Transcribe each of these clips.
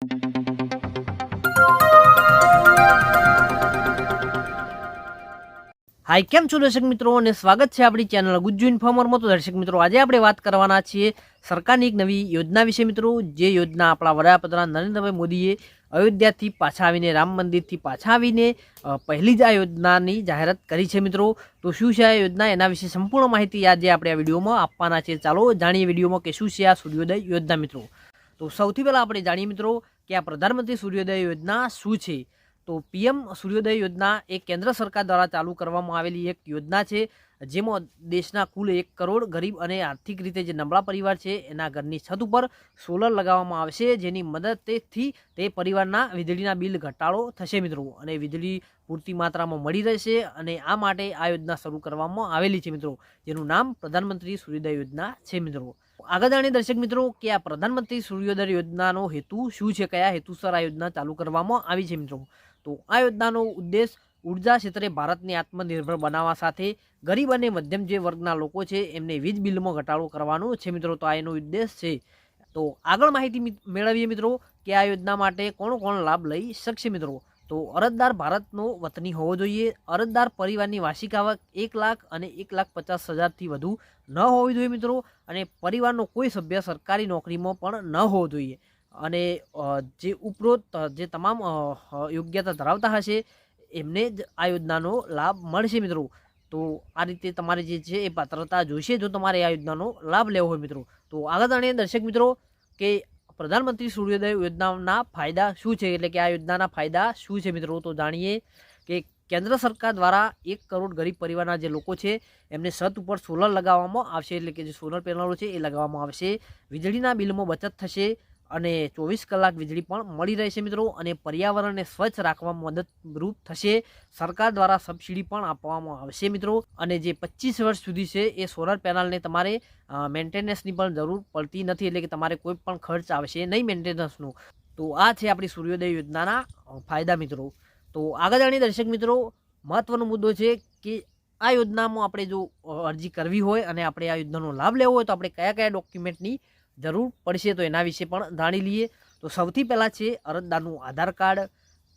High કેમ છો દર્શક મિત્રો? અને સ્વાગત છે આપણી ચેનલ ગુજ્જુ ઇન્ફોર્મરમાં તો દર્શક મિત્રો, આજે આપણે વાત કરવાના છીએ સરકારની એક નવી યોજના વિશે મિત્રો. જે યોજના આપણા વડાપ્રધાન નરેન્દ્રભાઈ મોદીએ અયોધ્યાથી પાછા આવીને, રામ મંદિરથી પાછા આવીને પહેલી જ આ યોજનાની જાહેરાત કરી છે મિત્રો. તો શું છે આ યોજના? એના વિશે સંપૂર્ણ માહિતી આજે આપણે આ વિડીયોમાં આપવાના છે ચાલો જાણીએ વિડીયોમાં કે શું છે આ સૂર્યોદય યોજના મિત્રો. તો સૌથી પહેલાં આપણે જાણીએ મિત્રો કે આ પ્રધાનમંત્રી સૂર્યોદય યોજના શું છે? તો પીએમ સૂર્યોદય યોજના એ કેન્દ્ર સરકાર દ્વારા ચાલુ કરવામાં આવેલી એક યોજના છે, જેમાં દેશના કુલ એક કરોડ ગરીબ અને આર્થિક રીતે જે નબળા પરિવાર છે, એના ઘરની છત ઉપર સોલર લગાવવામાં આવશે, જેની મદદથી તે પરિવારના વીજળીના બિલ ઘટાડો થશે મિત્રો. અને વીજળી પૂરતી માત્રામાં મળી રહેશે અને આ માટે આ યોજના શરૂ કરવામાં આવેલી છે મિત્રો, જેનું નામ પ્રધાનમંત્રી સૂર્યોદય યોજના છે મિત્રો. આગળ જાણીએ દર્શક મિત્રો, કે આ પ્રધાનમંત્રી સૂર્યોદય યોજનાનો હેતુ શું છે? કયા હેતુસર આ યોજના ચાલુ કરવામાં આવી છે મિત્રો? તો આ યોજનાનો ઉદ્દેશ ઊર્જા ક્ષેત્રે ભારતને આત્મનિર્ભર બનાવવા સાથે ગરીબ અને મધ્યમ જે વર્ગના લોકો છે, એમને વીજ બિલમાં ઘટાડો કરવાનો છે મિત્રો. તો આ એનો ઉદ્દેશ છે. તો આગળ માહિતી મેળવીએ મિત્રો, કે આ યોજના માટે કોણ કોણ લાભ લઈ શકશે મિત્રો? તો અરજદાર ભારતનો વતની હોવો જોઈએ. અરજદાર પરિવારની વાર્ષિક આવક એક લાખ અને એક લાખ પચાસ હજારથી વધુ ન હોવી જોઈએ મિત્રો અને પરિવારનો કોઈ સભ્ય સરકારી નોકરીમાં પણ ન હોવો જોઈએ. અને જે ઉપરોક્ત જે તમામ યોગ્યતા ધરાવતા હશે, એમને જ આ યોજનાનો લાભ મળશે મિત્રો. તો આ રીતે તમારે જે છે એ પાત્રતા જોઈશે જો તમારે આ યોજનાનો લાભ લેવો હોય મિત્રો. તો આગળ જાણીએ દર્શક મિત્રો કે પ્રધાનમંત્રી સૂર્યોદય યોજનાના ફાયદા શું છે? એટલે કે આ યોજનાના ફાયદા શું છે મિત્રો? તો જાણીએ કે કેન્દ્ર સરકાર દ્વારા એક કરોડ ગરીબ પરિવારના જે લોકો છે, એમને છત ઉપર સોલર લગાવવામાં આવશે. એટલે કે જે સોલર પેનલો છે, એ લગાવવામાં આવશે. વીજળીના બિલમાં બચત થશે. અને ચોવીસ કલાક વીજળી પણ મળી રહેશે મિત્રો અને પર્યાવરણને સ્વચ્છ રાખવામાં મદદરૂપ થશે. સરકાર દ્વારા સબસિડી પણ આપવામાં આવશે મિત્રો. અને જે પચીસ વર્ષ સુધી છે એ સોલર પેનલને તમારે મેન્ટેનન્સની પણ જરૂર પડતી નથી એટલે કે તમારે કોઈ પણ ખર્ચ આવશે નહીં મેન્ટેનન્સનો તો આ છે આપણી સૂર્યોદય યોજનાના ફાયદા મિત્રો. તો આગળ જાણીએ દર્શક મિત્રો, મહત્વનો મુદ્દો છે કે આ યોજનામાં આપણે જો અરજી કરવી હોય અને આપણે આ યોજનાનો લાભ લેવો હોય તો આપણે કયા કયા ડોક્યુમેન્ટની જરૂર પડશે તો એના વિશે પણ જાણી લઈએ. તો સૌથી પહેલાં છે અરજદારનું આધાર કાર્ડ,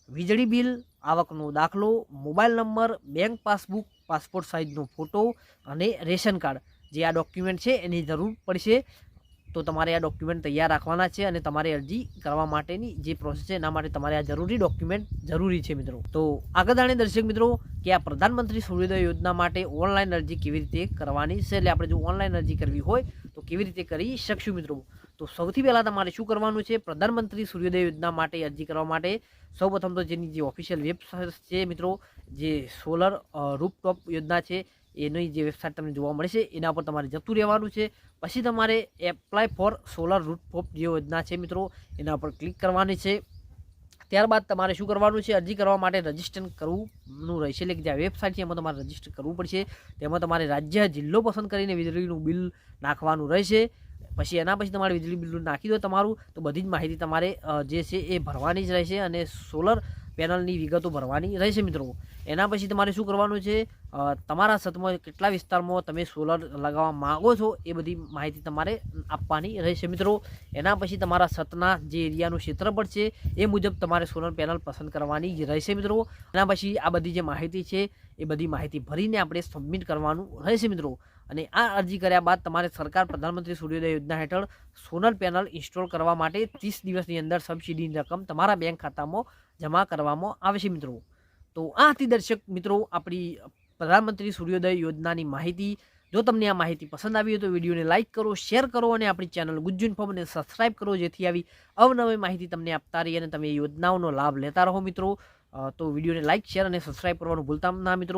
વીજળી બિલ, આવકનો દાખલો, mobile number, bank passbook, passport સાઇઝનો photo અને રેશન કાર્ડ. જે આ ડોક્યુમેન્ટ છે એની જરૂર પડશે. તો તમારે આ ડોક્યુમેન્ટ તૈયાર રાખવાના છે અને તમારે અરજી કરવા માટેની જે પ્રોસેસ છે એના માટે તમારે આ જરૂરી ડોક્યુમેન્ટ જરૂરી છે મિત્રો. તો આગળ જાણીએ દર્શક મિત્રો કે આ પ્રધાનમંત્રી સૂર્યોદય યોજના માટે ઓનલાઈન અરજી કેવી રીતે કરવાની છે? એટલે આપણે જો ઓનલાઈન અરજી કરવી હોય તો કેવી રીતે કરી શકશું મિત્રો? તો સૌથી પહેલાં તમારે શું કરવાનું છે? પ્રધાનમંત્રી સૂર્યોદય યોજના માટે અરજી કરવા માટે સૌપ્રથમ તો જેની જે ઓફિશિયલ વેબસાઇટ છે મિત્રો, જે સોલર રૂપટોપ યોજના છે, એની જે વેબસાઇટ તમને જોવા મળે છે એના પર તમારે જતું રહેવાનું છે. પછી તમારે એપ્લાય ફોર સોલર રૂપટોપ જે યોજના છે મિત્રો, એના પર ક્લિક કરવાની છે. ત્યારબાદ તમારે શું કરવાનું છે? અરજી કરવા માટે રજિસ્ટર કરવુંનું રહેશે. એટલે કે જે વેબસાઇટ છે, એમાં તમારે રજિસ્ટર કરવું પડશે. તેમાં તમારે રાજ્ય જિલ્લો પસંદ કરીને વીજળીનું બિલ નાખવાનું રહેશે. પછી એના પછી તમારે વીજળી બિલ નાખી દો તમારું. તો બધી જ માહિતી તમારે જે છે એ ભરવાની જ રહેશે અને સોલર પેનલની વિગતો ભરવાની રહેશે મિત્રો. એના પછી તમારે શું કરવાનું છે તમારા સતમાં કેટલા વિસ્તારમાં તમે સોલર લગાવવા માગો છો એ બધી માહિતી તમારે આપવાની રહેશે મિત્રો. એના પછી તમારા સતના જે એરિયાનું ક્ષેત્રફળ છે એ મુજબ તમારે સોલર પેનલ પસંદ કરવાની રહેશે મિત્રો. એના પછી આ બધી જે માહિતી છે એ બધી માહિતી ભરીને આપણે સબમિટ કરવાનું રહેશે મિત્રો. અને આ અરજી કર્યા બાદ તમારે સરકાર પ્રધાનમંત્રી સૂર્યોદય યોજના હેઠળ સોલર પેનલ ઇન્સ્ટોલ કરવા માટે ત્રીસ દિવસની અંદર સબસિડીની રકમ તમારા બેંક ખાતામાં જમા કરવામાં આવશે મિત્રો. તો આ હતી દર્શક મિત્રો આપણી પ્રધાનમંત્રી સૂર્યોદય યોજનાની માહિતી. જો તમને આ માહિતી પસંદ આવી હોય તો વિડીયોને લાઇક કરો, શેર કરો અને આપણી ચેનલ ગુજ્જુ ઇન્ફોર્મને સબસ્ક્રાઇબ કરો. જેથી આવી અવનવી માહિતી તમને આપતા રહી અને તમે યોજનાઓનો લાભ લેતા રહો મિત્રો. તો વિડીયોને લાઇક શેર અને સબસ્ક્રાઇબ કરવાનું ભૂલતા ના મિત્રો.